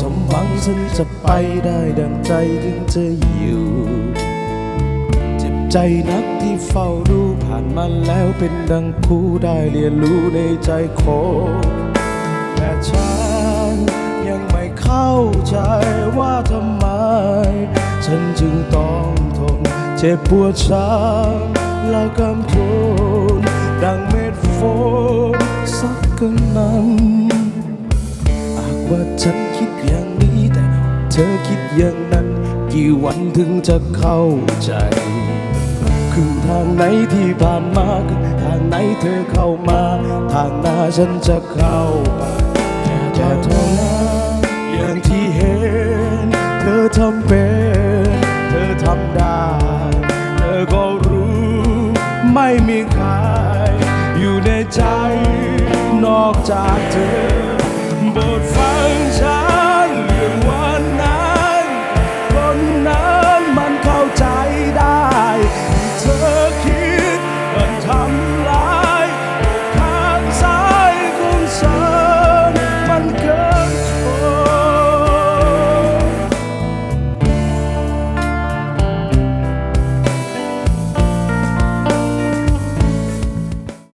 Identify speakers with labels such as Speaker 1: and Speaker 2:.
Speaker 1: สมบัติฉันจะไปได้ดังใจถึงจะอยู่ เจ็บใจนักที่เฝ้าดูผ่านมาแล้วเป็นดังผู้ได้เรียนรู้ในใจคนแต่ฉันยังไม่เข้าใจว่าทำไม ฉันจึงต้องทนเจ็บปวดช้ำและกำทนดังเม็ดฝนสักกันนั้น ว่าฉันคิดอย่างนี้แต่เธอคิดอย่างนั้น กี่วันถึงจะเข้าใจ คือทางไหนที่ผ่านมาคือทางไหนเธอเข้ามา ทางหน้าฉันจะเข้าไปแต่เธอนั้นอย่างที่เห็น เธอทำเป็น เธอทำได้ เธอก็รู้ไม่มีใครอยู่ในใจนอกจากเธอ